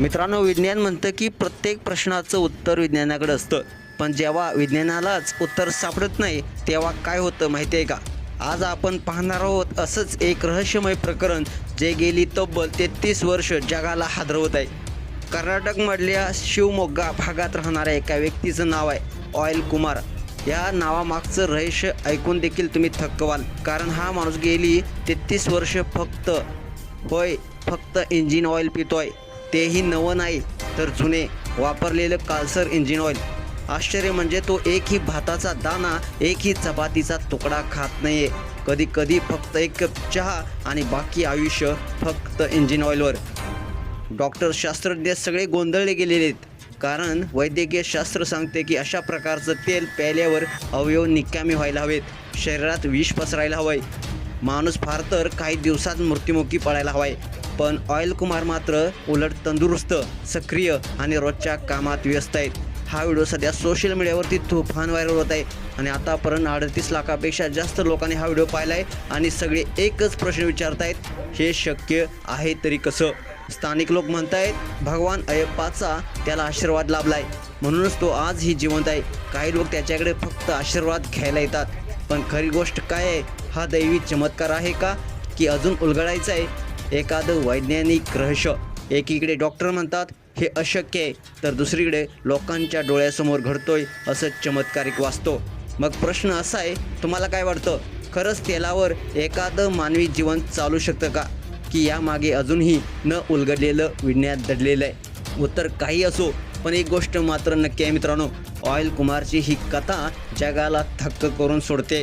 मित्रांनो विज्ञान म्हणतं की प्रत्येक प्रश्नाचं उत्तर विज्ञानाकडे असतं. पण जेव्हा विज्ञानालाच उत्तर सापडत नाही तेव्हा काय होतं माहिती आहे का? आज आपण पाहणार आहोत असंच एक रहस्यमय प्रकरण जे गेली तब्बल तेहतीस वर्ष जगाला हादरवत आहे. कर्नाटकमधल्या शिवमोग्गा भागात राहणाऱ्या एका व्यक्तीचं नाव आहे ऑयल कुमार. या नावामागचं रहस्य ऐकून देखील तुम्ही थक्क व्हाल कारण हा माणूस गेली तेहतीस वर्ष फक्त होय फक्त इंजिन ऑइल पितोय. तेही नवं नाही तर जुने वापरलेलं कालसर इंजिन ऑइल आश्चर्य म्हणजे तो एकही भाताचा दाना एकही चपातीचा तुकडा खात नाहीये. कधी कधी फक्त एक कप चहा आणि बाकी आयुष्य फक्त इंजिन ऑइलवर डॉक्टर शास्त्रज्ञ सगळे गोंधळले गेलेले आहेत. कारण वैद्यकीय शास्त्र सांगते की अशा प्रकारचं तेल प्यायल्यावर अवयव निकामी व्हायला हवेत. शरीरात विष पसरायला हवंय. माणूस फार तर काही दिवसात मृत्युमुखी पडायला हवाय. पण ऑयल कुमार मात्र उलट तंदुरुस्त सक्रिय आणि रोजच्या कामात व्यस्त आहेत. हा व्हिडिओ सध्या सोशल मीडियावरती तुफान व्हायरल होत आहे आणि आतापर्यंत अडतीस लाखापेक्षा जास्त लोकांनी हा व्हिडिओ पाहिला आहे आणि सगळे एकच प्रश्न विचारत आहेत हे शक्य आहे तरी कसं? स्थानिक लोक म्हणत आहेत भगवान अयप्पाचा त्याला आशीर्वाद लाभलाय. म्हणूनच तो आजही जिवंत आहे. काही लोक त्याच्याकडे फक्त आशीर्वाद घ्यायला येतात. पण खरी गोष्ट काय आहे? हा दैवी चमत्कार आहे का? की अजून उलगडायचं आहे एखादं वैज्ञानिक रहस्य. एकीकडे डॉक्टर म्हणतात हे अशक्य आहे. तर दुसरीकडे लोकांच्या डोळ्यासमोर घडतोय असं चमत्कारिक वाचतो मग प्रश्न असा आहे तुम्हाला काय वाटतं? खरंच तेलावर एखादं मानवी जीवन चालू शकतं का? की यामागे अजूनही न उलगडलेलं विज्ञान दडलेलं आहे उत्तर काही असो पण एक गोष्ट मात्र नक्की आहे मित्रांनो. ऑयल कुमारची ही कथा जगाला थक्क करून सोडते.